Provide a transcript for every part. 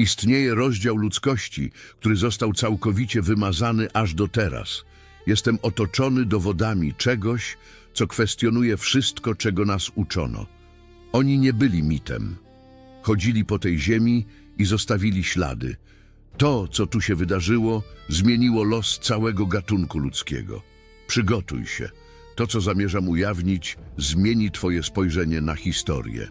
Istnieje rozdział ludzkości, który został całkowicie wymazany aż do teraz. Jestem otoczony dowodami czegoś, co kwestionuje wszystko, czego nas uczono. Oni nie byli mitem. Chodzili po tej ziemi i zostawili ślady. To, co tu się wydarzyło, zmieniło los całego gatunku ludzkiego. Przygotuj się. To, co zamierzam ujawnić, zmieni Twoje spojrzenie na historię.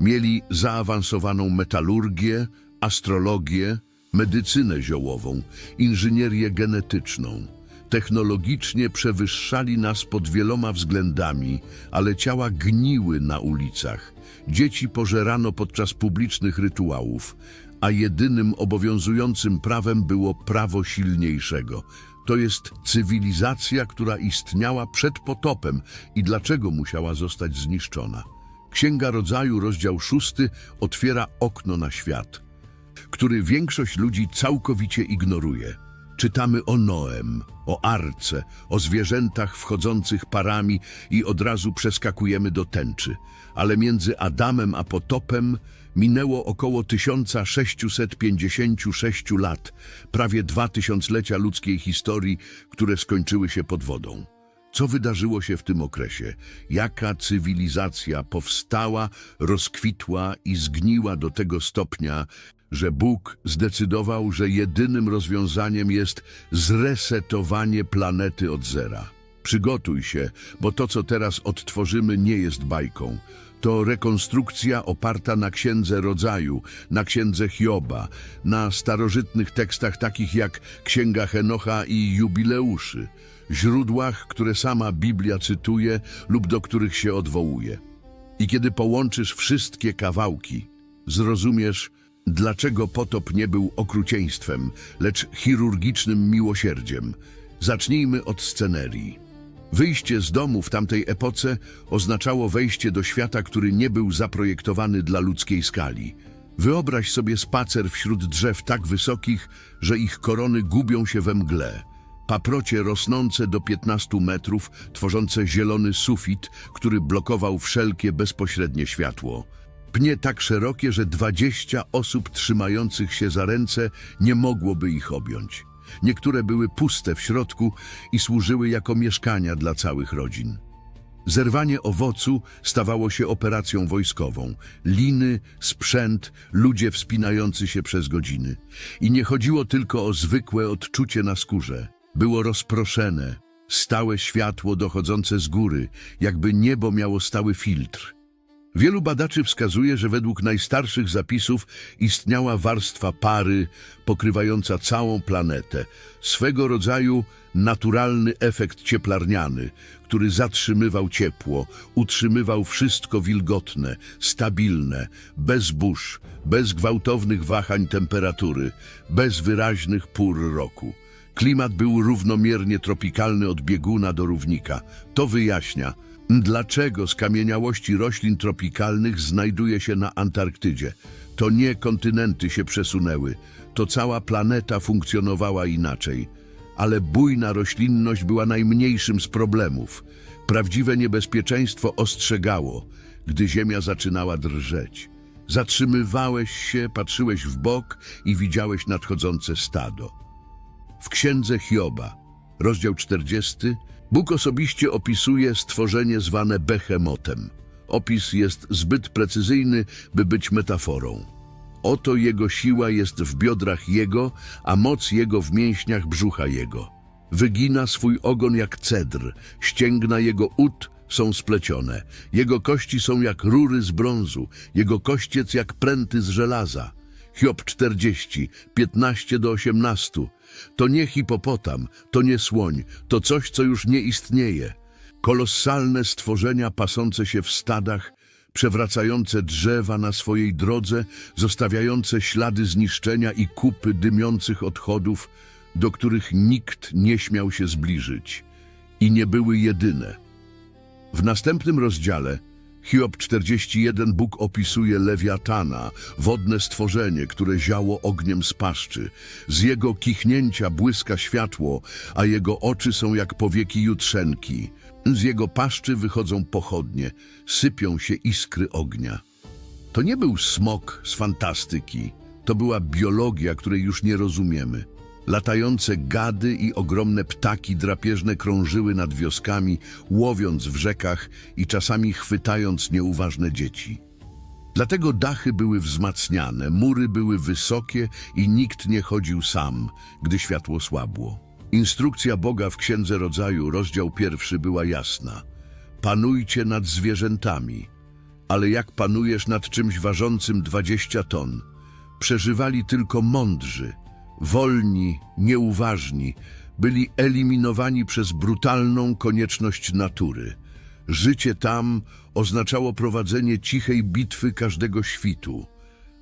Mieli zaawansowaną metalurgię, astrologię, medycynę ziołową, inżynierię genetyczną. Technologicznie przewyższali nas pod wieloma względami, ale ciała gniły na ulicach. Dzieci pożerano podczas publicznych rytuałów, a jedynym obowiązującym prawem było prawo silniejszego. To jest cywilizacja, która istniała przed potopem i dlaczego musiała zostać zniszczona. Księga Rodzaju, rozdział szósty, otwiera okno na świat, który większość ludzi całkowicie ignoruje. Czytamy o Noem, o Arce, o zwierzętach wchodzących parami i od razu przeskakujemy do tęczy. Ale między Adamem a potopem minęło około 1656 lat, prawie dwa tysiąclecia ludzkiej historii, które skończyły się pod wodą. Co wydarzyło się w tym okresie? Jaka cywilizacja powstała, rozkwitła i zgniła do tego stopnia, że Bóg zdecydował, że jedynym rozwiązaniem jest zresetowanie planety od zera. Przygotuj się, bo to, co teraz odtworzymy, nie jest bajką. To rekonstrukcja oparta na księdze rodzaju, na księdze Hioba, na starożytnych tekstach takich jak Księga Henocha i Jubileuszy, źródłach, które sama Biblia cytuje lub do których się odwołuje. I kiedy połączysz wszystkie kawałki, zrozumiesz, dlaczego potop nie był okrucieństwem, lecz chirurgicznym miłosierdziem. Zacznijmy od scenerii. Wyjście z domu w tamtej epoce oznaczało wejście do świata, który nie był zaprojektowany dla ludzkiej skali. Wyobraź sobie spacer wśród drzew tak wysokich, że ich korony gubią się we mgle. Paprocie rosnące do 15 metrów, tworzące zielony sufit, który blokował wszelkie bezpośrednie światło. Pnie tak szerokie, że 20 osób trzymających się za ręce nie mogłoby ich objąć. Niektóre były puste w środku i służyły jako mieszkania dla całych rodzin. Zerwanie owocu stawało się operacją wojskową. Liny, sprzęt, ludzie wspinający się przez godziny. I nie chodziło tylko o zwykłe odczucie na skórze. Było rozproszene, stałe światło dochodzące z góry, jakby niebo miało stały filtr. Wielu badaczy wskazuje, że według najstarszych zapisów istniała warstwa pary pokrywająca całą planetę, swego rodzaju naturalny efekt cieplarniany, który zatrzymywał ciepło, utrzymywał wszystko wilgotne, stabilne, bez burz, bez gwałtownych wahań temperatury, bez wyraźnych pór roku. Klimat był równomiernie tropikalny od bieguna do równika. To wyjaśnia, Dlaczego skamieniałości roślin tropikalnych znajduje się na Antarktydzie? To nie kontynenty się przesunęły, to cała planeta funkcjonowała inaczej. Ale bujna roślinność była najmniejszym z problemów. Prawdziwe niebezpieczeństwo ostrzegało, gdy ziemia zaczynała drżeć. Zatrzymywałeś się, patrzyłeś w bok i widziałeś nadchodzące stado. W księdze Hioba, rozdział 40, Bóg osobiście opisuje stworzenie zwane behemotem. Opis jest zbyt precyzyjny, by być metaforą. Oto jego siła jest w biodrach jego, a moc jego w mięśniach brzucha jego. Wygina swój ogon jak cedr, ścięgna jego ud są splecione. Jego kości są jak rury z brązu, jego kościec jak pręty z żelaza. Hiob 40, 15 do 18. To nie hipopotam, to nie słoń, to coś, co już nie istnieje. Kolosalne stworzenia pasące się w stadach, przewracające drzewa na swojej drodze, zostawiające ślady zniszczenia i kupy dymiących odchodów, do których nikt nie śmiał się zbliżyć. I nie były jedyne. W następnym rozdziale Hiob 41 Bóg opisuje lewiatana, wodne stworzenie, które ziało ogniem z paszczy. Z jego kichnięcia błyska światło, a jego oczy są jak powieki jutrzenki. Z jego paszczy wychodzą pochodnie, sypią się iskry ognia. To nie był smok z fantastyki, To była biologia, której już nie rozumiemy. Latające gady i ogromne ptaki drapieżne krążyły nad wioskami, łowiąc w rzekach i czasami chwytając nieuważne dzieci. Dlatego dachy były wzmacniane, mury były wysokie i nikt nie chodził sam, gdy światło słabło. Instrukcja Boga w Księdze Rodzaju, rozdział pierwszy, była jasna. Panujcie nad zwierzętami, ale jak panujesz nad czymś ważącym 20 ton? Przeżywali tylko mądrzy, wolni, nieuważni, byli eliminowani przez brutalną konieczność natury. Życie tam oznaczało prowadzenie cichej bitwy każdego świtu.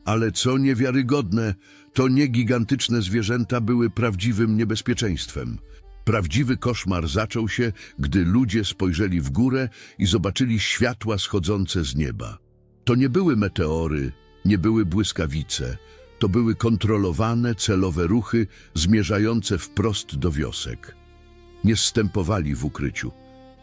Ale co niewiarygodne, to nie gigantyczne zwierzęta były prawdziwym niebezpieczeństwem. Prawdziwy koszmar zaczął się, gdy ludzie spojrzeli w górę i zobaczyli światła schodzące z nieba. To nie były meteory, nie były błyskawice, to były kontrolowane, celowe ruchy zmierzające wprost do wiosek. Nie zstępowali w ukryciu.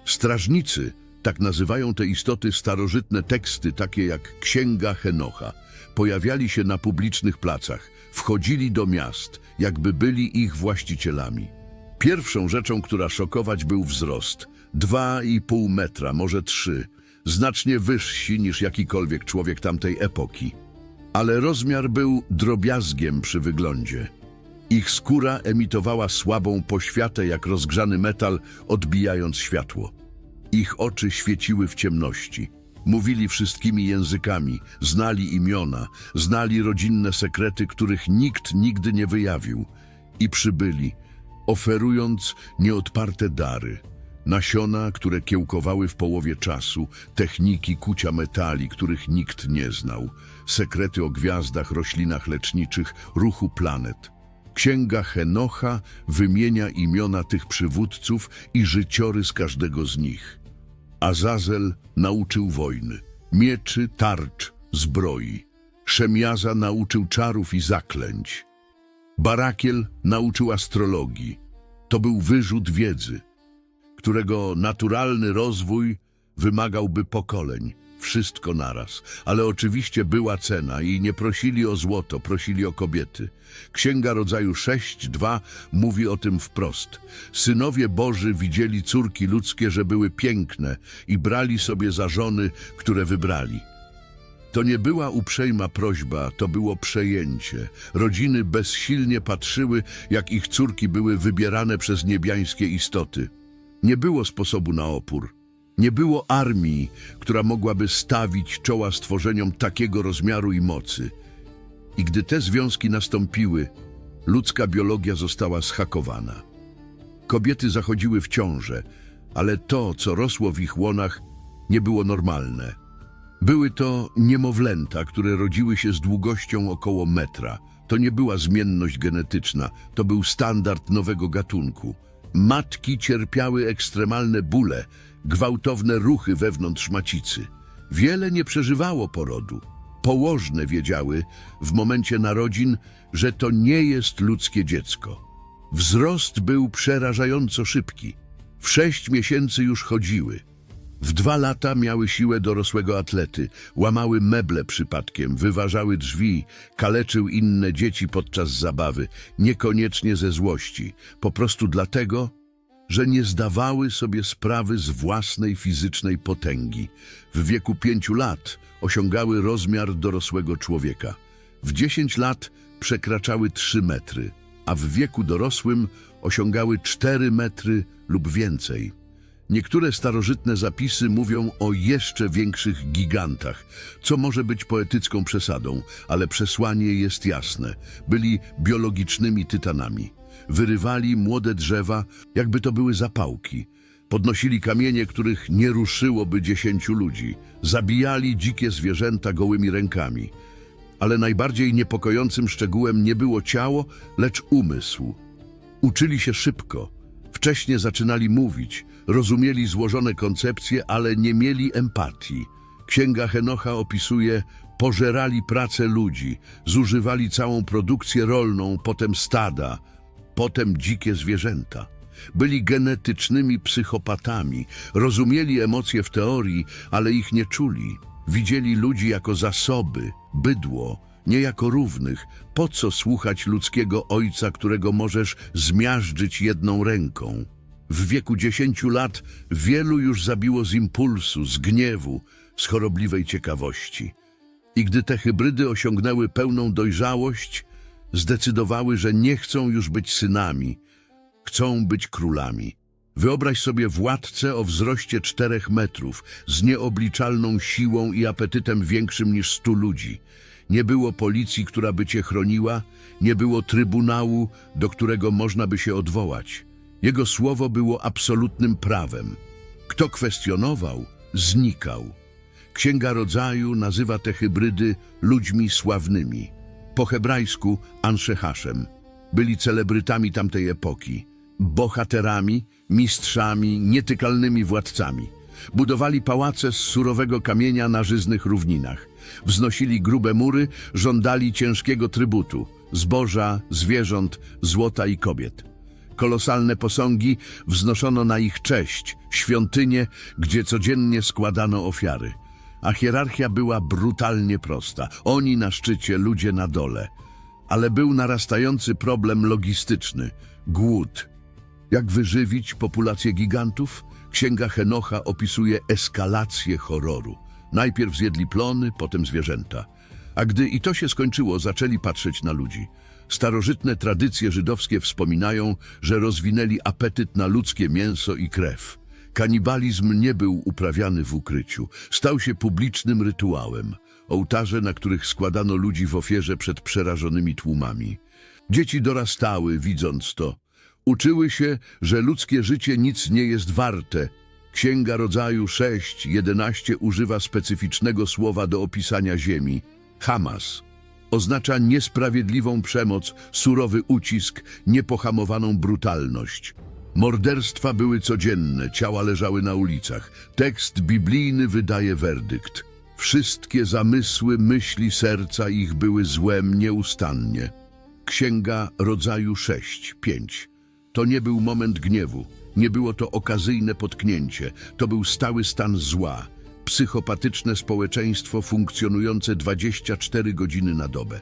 Strażnicy, tak nazywają te istoty starożytne teksty, takie jak Księga Henocha, pojawiali się na publicznych placach, wchodzili do miast, jakby byli ich właścicielami. Pierwszą rzeczą, która szokować był wzrost. Dwa i pół metra, może trzy, znacznie wyżsi niż jakikolwiek człowiek tamtej epoki. Ale rozmiar był drobiazgiem przy wyglądzie. Ich skóra emitowała słabą poświatę jak rozgrzany metal, odbijając światło. Ich oczy świeciły w ciemności. Mówili wszystkimi językami, znali imiona, znali rodzinne sekrety, których nikt nigdy nie wyjawił. I przybyli, oferując nieodparte dary. Nasiona, które kiełkowały w połowie czasu, techniki kucia metali, których nikt nie znał, sekrety o gwiazdach, roślinach leczniczych, ruchu planet. Księga Henocha wymienia imiona tych przywódców i życiorys każdego z nich. Azazel nauczył wojny, mieczy, tarcz, zbroi. Szemiaza nauczył czarów i zaklęć. Barakiel nauczył astrologii. To był wyrzut wiedzy, którego naturalny rozwój wymagałby pokoleń. Wszystko naraz. Ale oczywiście była cena i nie prosili o złoto, prosili o kobiety. Księga Rodzaju 6.2 mówi o tym wprost. Synowie Boży widzieli córki ludzkie, że były piękne i brali sobie za żony, które wybrali. To nie była uprzejma prośba, to było przejęcie. Rodziny bezsilnie patrzyły, jak ich córki były wybierane przez niebiańskie istoty. Nie było sposobu na opór. Nie było armii, która mogłaby stawić czoła stworzeniom takiego rozmiaru i mocy. I gdy te związki nastąpiły, ludzka biologia została schakowana. Kobiety zachodziły w ciążę, ale to, co rosło w ich łonach, nie było normalne. Były to niemowlęta, które rodziły się z długością około metra. To nie była zmienność genetyczna, to był standard nowego gatunku. Matki cierpiały ekstremalne bóle, gwałtowne ruchy wewnątrz macicy. Wiele nie przeżywało porodu. Położne wiedziały w momencie narodzin, że to nie jest ludzkie dziecko. Wzrost był przerażająco szybki. W sześć miesięcy już chodziły. W dwa lata miały siłę dorosłego atlety, łamały meble przypadkiem, wyważały drzwi, kaleczył inne dzieci podczas zabawy, niekoniecznie ze złości, po prostu dlatego, że nie zdawały sobie sprawy z własnej fizycznej potęgi. W wieku pięciu lat osiągały rozmiar dorosłego człowieka. W dziesięć lat przekraczały trzy metry, a w wieku dorosłym osiągały cztery metry lub więcej. Niektóre starożytne zapisy mówią o jeszcze większych gigantach, co może być poetycką przesadą, ale przesłanie jest jasne. Byli biologicznymi tytanami. Wyrywali młode drzewa, jakby to były zapałki. Podnosili kamienie, których nie ruszyłoby dziesięciu ludzi. Zabijali dzikie zwierzęta gołymi rękami. Ale najbardziej niepokojącym szczegółem nie było ciało, lecz umysł. Uczyli się szybko. Wcześnie zaczynali mówić, rozumieli złożone koncepcje, ale nie mieli empatii. Księga Henocha opisuje, pożerali pracę ludzi, zużywali całą produkcję rolną, potem stada, potem dzikie zwierzęta. Byli genetycznymi psychopatami, rozumieli emocje w teorii, ale ich nie czuli. Widzieli ludzi jako zasoby, bydło, nie jako równych. Po co słuchać ludzkiego ojca, którego możesz zmiażdżyć jedną ręką? W wieku dziesięciu lat wielu już zabiło z impulsu, z gniewu, z chorobliwej ciekawości. I gdy te hybrydy osiągnęły pełną dojrzałość, zdecydowały, że nie chcą już być synami, chcą być królami. Wyobraź sobie władcę o wzroście czterech metrów, z nieobliczalną siłą i apetytem większym niż stu ludzi. Nie było policji, która by cię chroniła, nie było trybunału, do którego można by się odwołać. Jego słowo było absolutnym prawem. Kto kwestionował, znikał. Księga Rodzaju nazywa te hybrydy ludźmi sławnymi. Po hebrajsku Anszechaszem. Byli celebrytami tamtej epoki. Bohaterami, mistrzami, nietykalnymi władcami. Budowali pałace z surowego kamienia na żyznych równinach. Wznosili grube mury, żądali ciężkiego trybutu. Zboża, zwierząt, złota i kobiet. Kolosalne posągi wznoszono na ich cześć, świątynie, gdzie codziennie składano ofiary. A hierarchia była brutalnie prosta. Oni na szczycie, ludzie na dole. Ale był narastający problem logistyczny – głód. Jak wyżywić populację gigantów? Księga Henocha opisuje eskalację horroru. Najpierw zjedli plony, potem zwierzęta. A gdy i to się skończyło, zaczęli patrzeć na ludzi. Starożytne tradycje żydowskie wspominają, że rozwinęli apetyt na ludzkie mięso i krew. Kanibalizm nie był uprawiany w ukryciu. Stał się publicznym rytuałem. Ołtarze, na których składano ludzi w ofierze przed przerażonymi tłumami. Dzieci dorastały, widząc to. Uczyły się, że ludzkie życie nic nie jest warte. Księga Rodzaju 6:11 używa specyficznego słowa do opisania ziemi. Hamas oznacza niesprawiedliwą przemoc, surowy ucisk, niepohamowaną brutalność. Morderstwa były codzienne, ciała leżały na ulicach. Tekst biblijny wydaje werdykt. Wszystkie zamysły, myśli serca ich były złem nieustannie. Księga Rodzaju 6, 5. To nie był moment gniewu, nie było to okazyjne potknięcie, to był stały stan zła, psychopatyczne społeczeństwo funkcjonujące 24 godziny na dobę.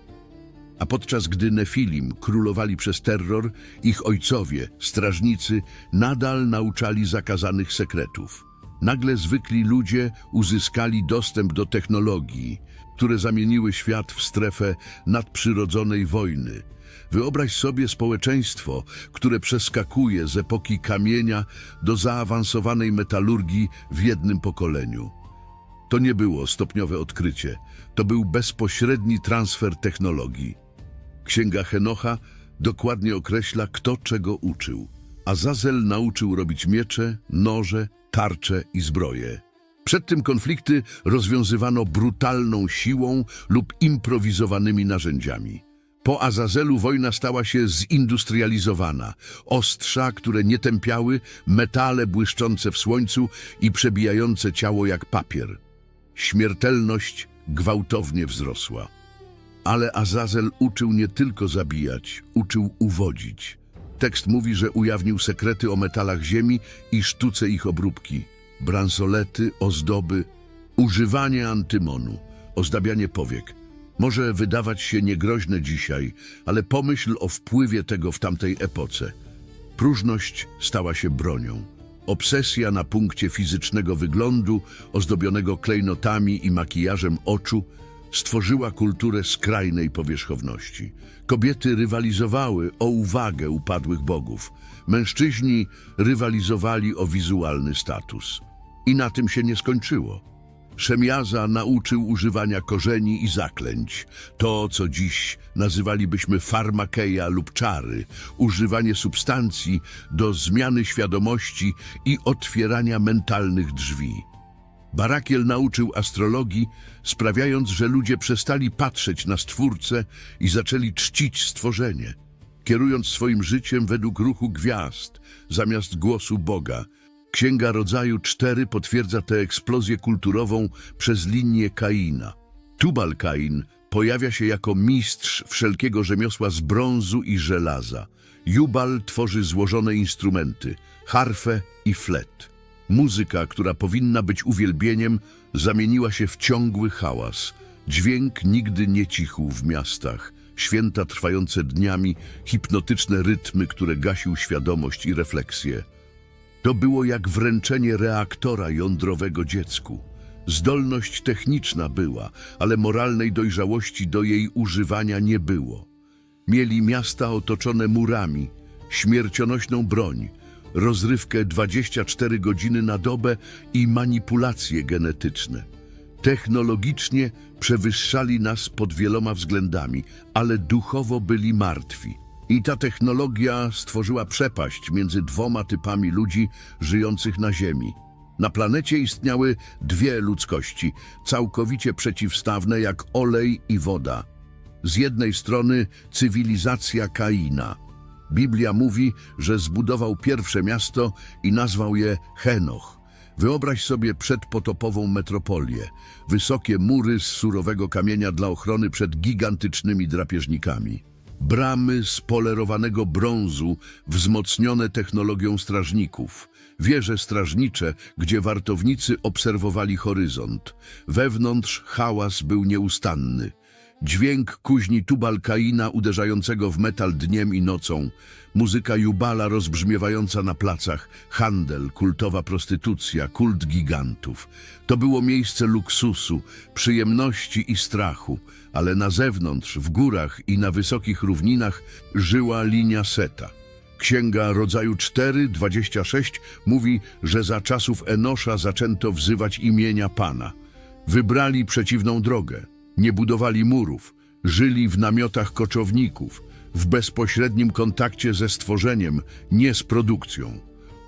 A podczas gdy Nefilim królowali przez terror, ich ojcowie, strażnicy, nadal nauczali zakazanych sekretów. Nagle zwykli ludzie uzyskali dostęp do technologii, które zamieniły świat w strefę nadprzyrodzonej wojny. Wyobraź sobie społeczeństwo, które przeskakuje z epoki kamienia do zaawansowanej metalurgii w jednym pokoleniu. To nie było stopniowe odkrycie, to był bezpośredni transfer technologii. Księga Henocha dokładnie określa, kto czego uczył. Azazel nauczył robić miecze, noże, tarcze i zbroje. Przed tym konflikty rozwiązywano brutalną siłą lub improwizowanymi narzędziami. Po Azazelu wojna stała się zindustrializowana. Ostrza, które nie tępiały, metale błyszczące w słońcu i przebijające ciało jak papier. Śmiertelność gwałtownie wzrosła. Ale Azazel uczył nie tylko zabijać, uczył uwodzić. Tekst mówi, że ujawnił sekrety o metalach ziemi i sztuce ich obróbki. Bransolety, ozdoby, używanie antymonu, ozdabianie powiek. Może wydawać się niegroźne dzisiaj, ale pomyśl o wpływie tego w tamtej epoce. Próżność stała się bronią. Obsesja na punkcie fizycznego wyglądu, ozdobionego klejnotami i makijażem oczu, stworzyła kulturę skrajnej powierzchowności. Kobiety rywalizowały o uwagę upadłych bogów. Mężczyźni rywalizowali o wizualny status. I na tym się nie skończyło. Szemiaza nauczył używania korzeni i zaklęć. To, co dziś nazywalibyśmy farmakeja lub czary, używanie substancji do zmiany świadomości i otwierania mentalnych drzwi. Barakiel nauczył astrologii, sprawiając, że ludzie przestali patrzeć na Stwórcę i zaczęli czcić stworzenie, kierując swoim życiem według ruchu gwiazd zamiast głosu Boga. Księga Rodzaju 4 potwierdza tę eksplozję kulturową przez linię Kaina. Tubal-Kain pojawia się jako mistrz wszelkiego rzemiosła z brązu i żelaza. Jubal tworzy złożone instrumenty, harfę i flet. Muzyka, która powinna być uwielbieniem, zamieniła się w ciągły hałas. Dźwięk nigdy nie cichł w miastach. Święta trwające dniami, hipnotyczne rytmy, które gasił świadomość i refleksję. To było jak wręczenie reaktora jądrowego dziecku. Zdolność techniczna była, ale moralnej dojrzałości do jej używania nie było. Mieli miasta otoczone murami, śmiercionośną broń, rozrywkę 24 godziny na dobę i manipulacje genetyczne. Technologicznie przewyższali nas pod wieloma względami, ale duchowo byli martwi. I ta technologia stworzyła przepaść między dwoma typami ludzi żyjących na Ziemi. Na planecie istniały dwie ludzkości, całkowicie przeciwstawne jak olej i woda. Z jednej strony cywilizacja Kaina. Biblia mówi, że zbudował pierwsze miasto i nazwał je Henoch. Wyobraź sobie przedpotopową metropolię. Wysokie mury z surowego kamienia dla ochrony przed gigantycznymi drapieżnikami. Bramy z polerowanego brązu wzmocnione technologią strażników. Wieże strażnicze, gdzie wartownicy obserwowali horyzont. Wewnątrz hałas był nieustanny. Dźwięk kuźni tubalkaina uderzającego w metal dniem i nocą, muzyka jubala rozbrzmiewająca na placach, handel, kultowa prostytucja, kult gigantów. To było miejsce luksusu, przyjemności i strachu, ale na zewnątrz, w górach i na wysokich równinach żyła linia Seta. Księga rodzaju 4:26 mówi, że za czasów Enosza zaczęto wzywać imienia Pana. Wybrali przeciwną drogę. Nie budowali murów, żyli w namiotach koczowników, w bezpośrednim kontakcie ze stworzeniem, nie z produkcją.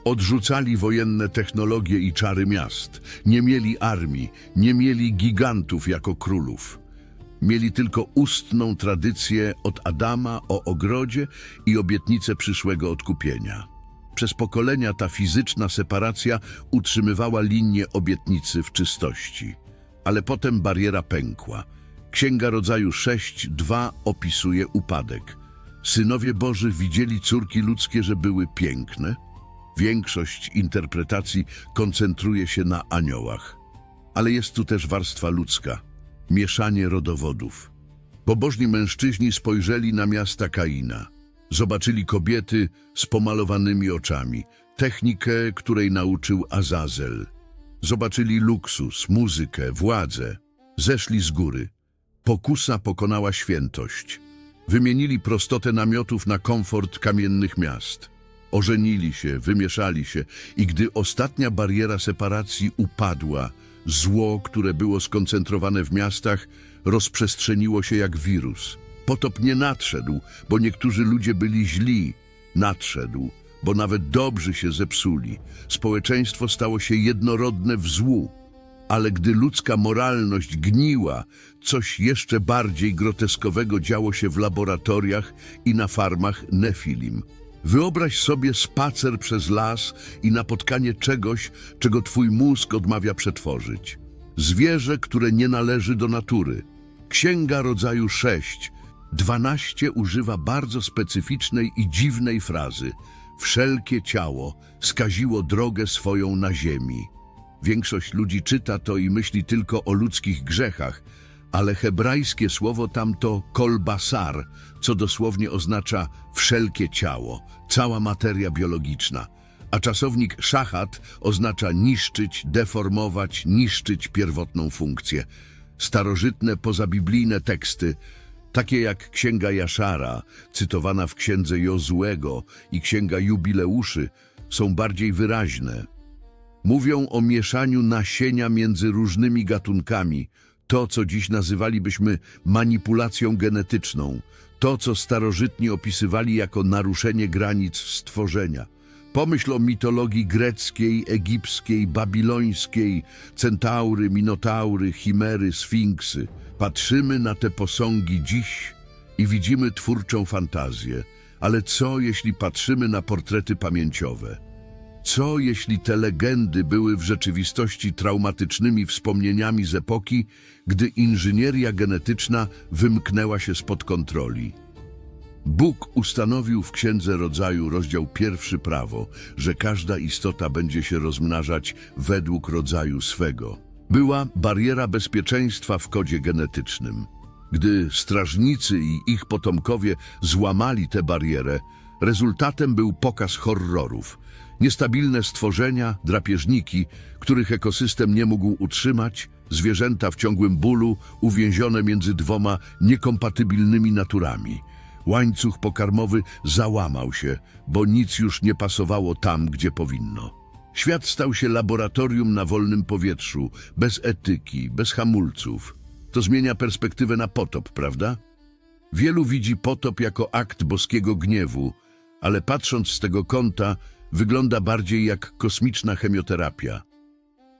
Odrzucali wojenne technologie i czary miast, nie mieli armii, nie mieli gigantów jako królów. Mieli tylko ustną tradycję od Adama o ogrodzie i obietnicę przyszłego odkupienia. Przez pokolenia ta fizyczna separacja utrzymywała linię obietnicy w czystości. Ale potem bariera pękła. Księga Rodzaju 6.2 opisuje upadek. Synowie Boży widzieli córki ludzkie, że były piękne. Większość interpretacji koncentruje się na aniołach. Ale jest tu też warstwa ludzka, mieszanie rodowodów. Pobożni mężczyźni spojrzeli na miasta Kaina. Zobaczyli kobiety z pomalowanymi oczami, technikę, której nauczył Azazel. Zobaczyli luksus, muzykę, władzę. Zeszli z góry. Pokusa pokonała świętość. Wymienili prostotę namiotów na komfort kamiennych miast. Ożenili się, wymieszali się i gdy ostatnia bariera separacji upadła, zło, które było skoncentrowane w miastach, rozprzestrzeniło się jak wirus. Potop nie nadszedł, bo niektórzy ludzie byli źli. Nadszedł, bo nawet dobrzy się zepsuli. Społeczeństwo stało się jednorodne w złu. Ale gdy ludzka moralność gniła, coś jeszcze bardziej groteskowego działo się w laboratoriach i na farmach Nefilim. Wyobraź sobie spacer przez las i napotkanie czegoś, czego twój mózg odmawia przetworzyć. Zwierzę, które nie należy do natury. Księga rodzaju 6, 12 używa bardzo specyficznej i dziwnej frazy. Wszelkie ciało skaziło drogę swoją na ziemi. Większość ludzi czyta to i myśli tylko o ludzkich grzechach, ale hebrajskie słowo tam to kolbasar, co dosłownie oznacza wszelkie ciało, cała materia biologiczna. A czasownik szachat oznacza niszczyć, deformować, niszczyć pierwotną funkcję. Starożytne, pozabiblijne teksty, takie jak Księga Jaszara, cytowana w Księdze Jozuego i Księga Jubileuszy, są bardziej wyraźne. Mówią o mieszaniu nasienia między różnymi gatunkami, to, co dziś nazywalibyśmy manipulacją genetyczną, to, co starożytni opisywali jako naruszenie granic stworzenia. Pomyśl o mitologii greckiej, egipskiej, babilońskiej, centaury, minotaury, chimery, sfinksy. Patrzymy na te posągi dziś i widzimy twórczą fantazję. Ale co, jeśli patrzymy na portrety pamięciowe? Co jeśli te legendy były w rzeczywistości traumatycznymi wspomnieniami z epoki, gdy inżynieria genetyczna wymknęła się spod kontroli? Bóg ustanowił w Księdze Rodzaju rozdział pierwszy prawo, że każda istota będzie się rozmnażać według rodzaju swego. Była bariera bezpieczeństwa w kodzie genetycznym. Gdy strażnicy i ich potomkowie złamali tę barierę, rezultatem był pokaz horrorów. Niestabilne stworzenia, drapieżniki, których ekosystem nie mógł utrzymać, zwierzęta w ciągłym bólu, uwięzione między dwoma niekompatybilnymi naturami. Łańcuch pokarmowy załamał się, bo nic już nie pasowało tam, gdzie powinno. Świat stał się laboratorium na wolnym powietrzu, bez etyki, bez hamulców. To zmienia perspektywę na potop, prawda? Wielu widzi potop jako akt boskiego gniewu, ale patrząc z tego kąta, wygląda bardziej jak kosmiczna chemioterapia.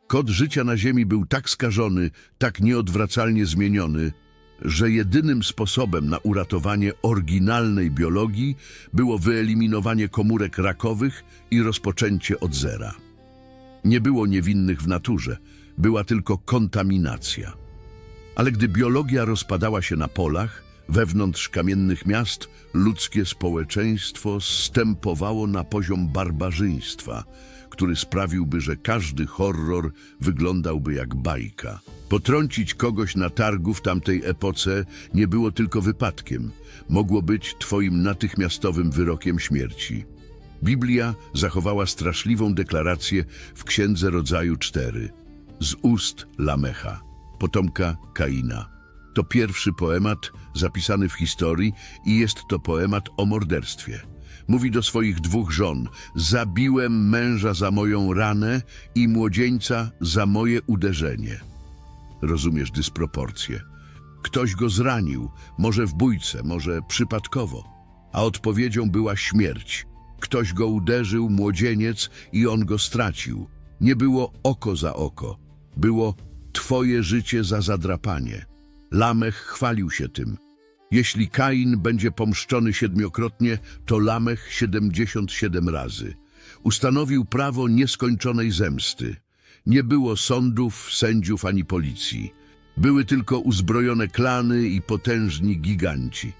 Kod życia na Ziemi był tak skażony, tak nieodwracalnie zmieniony, że jedynym sposobem na uratowanie oryginalnej biologii było wyeliminowanie komórek rakowych i rozpoczęcie od zera. Nie było niewinnych w naturze, była tylko kontaminacja. Ale gdy biologia rozpadała się na polach, wewnątrz kamiennych miast, ludzkie społeczeństwo stępowało na poziom barbarzyństwa, który sprawiłby, że każdy horror wyglądałby jak bajka. Potrącić kogoś na targu w tamtej epoce nie było tylko wypadkiem, mogło być twoim natychmiastowym wyrokiem śmierci. Biblia zachowała straszliwą deklarację w Księdze Rodzaju 4 z ust Lamecha, potomka Kaina. To pierwszy poemat zapisany w historii i jest to poemat o morderstwie. Mówi do swoich dwóch żon: Zabiłem męża za moją ranę i młodzieńca za moje uderzenie. Rozumiesz dysproporcję. Ktoś go zranił, może w bójce, może przypadkowo, a odpowiedzią była śmierć. Ktoś go uderzył, młodzieniec, i on go stracił. Nie było oko za oko, było twoje życie za zadrapanie. Lamech chwalił się tym. Jeśli Kain będzie pomszczony siedmiokrotnie, to Lamech siedemdziesiąt siedem razy. Ustanowił prawo nieskończonej zemsty. Nie było sądów, sędziów ani policji. Były tylko uzbrojone klany i potężni giganci.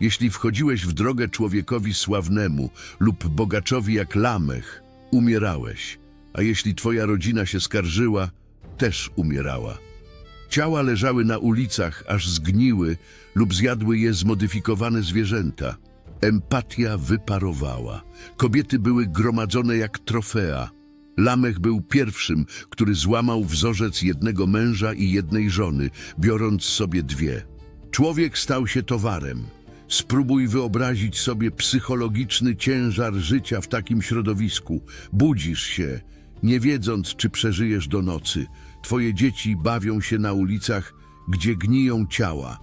Jeśli wchodziłeś w drogę człowiekowi sławnemu lub bogaczowi jak Lamech, umierałeś, a jeśli twoja rodzina się skarżyła, też umierała. Ciała leżały na ulicach, aż zgniły lub zjadły je zmodyfikowane zwierzęta. Empatia wyparowała. Kobiety były gromadzone jak trofea. Lamech był pierwszym, który złamał wzorzec jednego męża i jednej żony, biorąc sobie dwie. Człowiek stał się towarem. Spróbuj wyobrazić sobie psychologiczny ciężar życia w takim środowisku. Budzisz się, nie wiedząc, czy przeżyjesz do nocy. Twoje dzieci bawią się na ulicach, gdzie gniją ciała.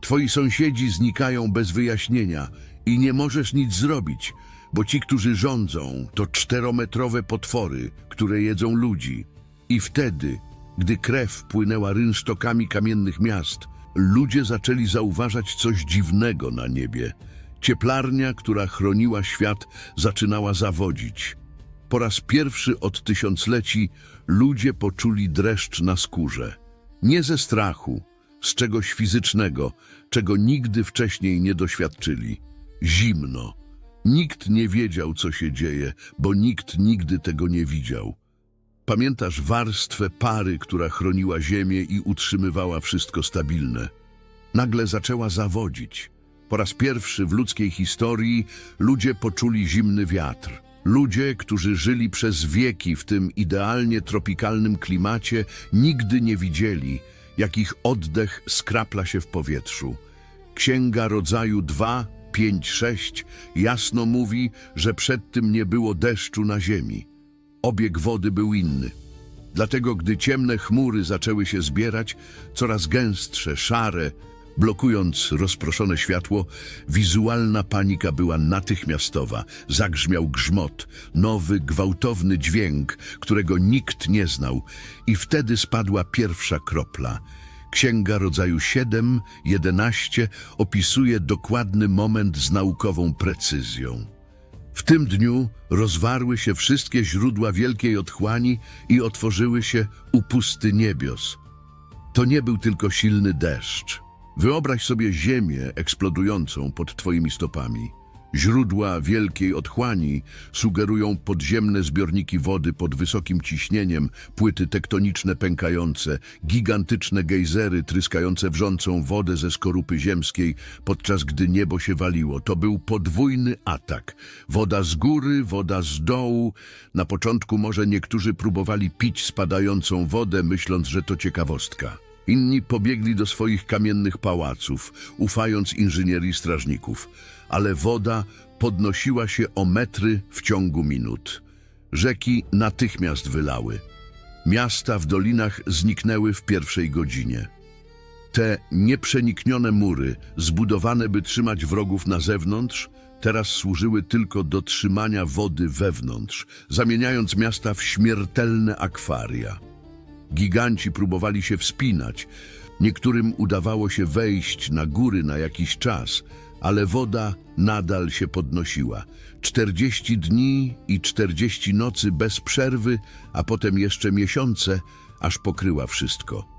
Twoi sąsiedzi znikają bez wyjaśnienia i nie możesz nic zrobić, bo ci, którzy rządzą, to czterometrowe potwory, które jedzą ludzi. I wtedy, gdy krew płynęła rynsztokami kamiennych miast, ludzie zaczęli zauważać coś dziwnego na niebie. Cieplarnia, która chroniła świat, zaczynała zawodzić. Po raz pierwszy od tysiącleci ludzie poczuli dreszcz na skórze. Nie ze strachu, z czegoś fizycznego, czego nigdy wcześniej nie doświadczyli. Zimno. Nikt nie wiedział, co się dzieje, bo nikt nigdy tego nie widział. Pamiętasz warstwę pary, która chroniła ziemię i utrzymywała wszystko stabilne? Nagle zaczęła zawodzić. Po raz pierwszy w ludzkiej historii ludzie poczuli zimny wiatr. Ludzie, którzy żyli przez wieki w tym idealnie tropikalnym klimacie, nigdy nie widzieli, jak ich oddech skrapla się w powietrzu. Księga Rodzaju 2, 5, 6 jasno mówi, że przed tym nie było deszczu na ziemi. Obieg wody był inny. Dlatego, gdy ciemne chmury zaczęły się zbierać, coraz gęstsze, szare, blokując rozproszone światło, wizualna panika była natychmiastowa. Zagrzmiał grzmot, nowy, gwałtowny dźwięk, którego nikt nie znał, i wtedy spadła pierwsza kropla. Księga rodzaju 7, 11 opisuje dokładny moment z naukową precyzją. W tym dniu rozwarły się wszystkie źródła wielkiej otchłani i otworzyły się upusty niebios. To nie był tylko silny deszcz. Wyobraź sobie ziemię eksplodującą pod twoimi stopami. Źródła wielkiej otchłani sugerują podziemne zbiorniki wody pod wysokim ciśnieniem, płyty tektoniczne pękające, gigantyczne gejzery tryskające wrzącą wodę ze skorupy ziemskiej, podczas gdy niebo się waliło. To był podwójny atak. Woda z góry, woda z dołu. Na początku może niektórzy próbowali pić spadającą wodę, myśląc, że to ciekawostka. Inni pobiegli do swoich kamiennych pałaców, ufając inżynierii strażników, ale woda podnosiła się o metry w ciągu minut. Rzeki natychmiast wylały. Miasta w dolinach zniknęły w pierwszej godzinie. Te nieprzeniknione mury, zbudowane by trzymać wrogów na zewnątrz, teraz służyły tylko do trzymania wody wewnątrz, zamieniając miasta w śmiertelne akwaria. Giganci próbowali się wspinać. Niektórym udawało się wejść na góry na jakiś czas, ale woda nadal się podnosiła. 40 dni i 40 nocy bez przerwy, a potem jeszcze miesiące, aż pokryła wszystko.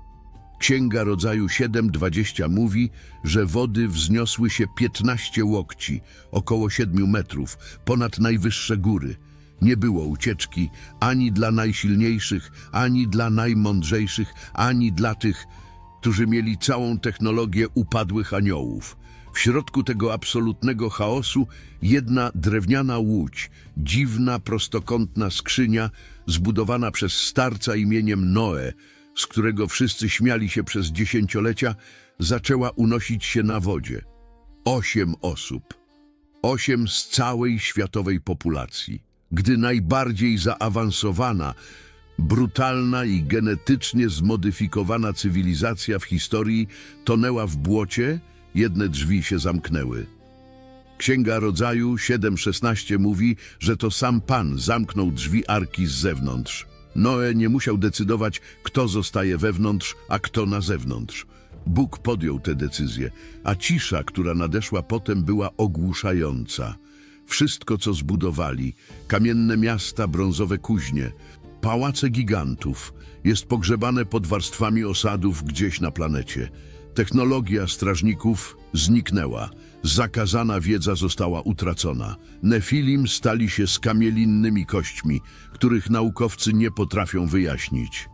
Księga Rodzaju 7.20 mówi, że wody wzniosły się 15 łokci, około 7 metrów, ponad najwyższe góry. Nie było ucieczki ani dla najsilniejszych, ani dla najmądrzejszych, ani dla tych, którzy mieli całą technologię upadłych aniołów. W środku tego absolutnego chaosu jedna drewniana łódź, dziwna, prostokątna skrzynia zbudowana przez starca imieniem Noe, z którego wszyscy śmiali się przez dziesięciolecia, zaczęła unosić się na wodzie. Osiem osób. Osiem z całej światowej populacji. Gdy najbardziej zaawansowana, brutalna i genetycznie zmodyfikowana cywilizacja w historii tonęła w błocie, jedne drzwi się zamknęły. Księga Rodzaju 7.16 mówi, że to sam Pan zamknął drzwi arki z zewnątrz. Noe nie musiał decydować, kto zostaje wewnątrz, a kto na zewnątrz. Bóg podjął tę decyzję, a cisza, która nadeszła potem, była ogłuszająca. Wszystko, co zbudowali, kamienne miasta, brązowe kuźnie, pałace gigantów, jest pogrzebane pod warstwami osadów gdzieś na planecie. Technologia strażników zniknęła. Zakazana wiedza została utracona. Nefilim stali się skamielinnymi kośćmi, których naukowcy nie potrafią wyjaśnić.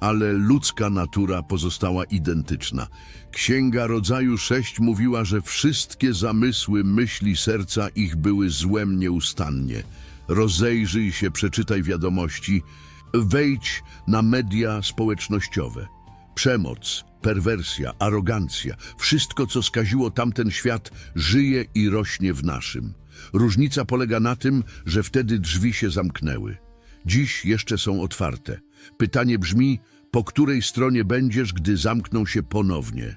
Ale ludzka natura pozostała identyczna. Księga Rodzaju 6 mówiła, że wszystkie zamysły, myśli serca ich były złem nieustannie. Rozejrzyj się, przeczytaj wiadomości, wejdź na media społecznościowe. Przemoc, perwersja, arogancja, wszystko, co skaziło tamten świat, żyje i rośnie w naszym. Różnica polega na tym, że wtedy drzwi się zamknęły. Dziś jeszcze są otwarte. Pytanie brzmi, po której stronie będziesz, gdy zamkną się ponownie?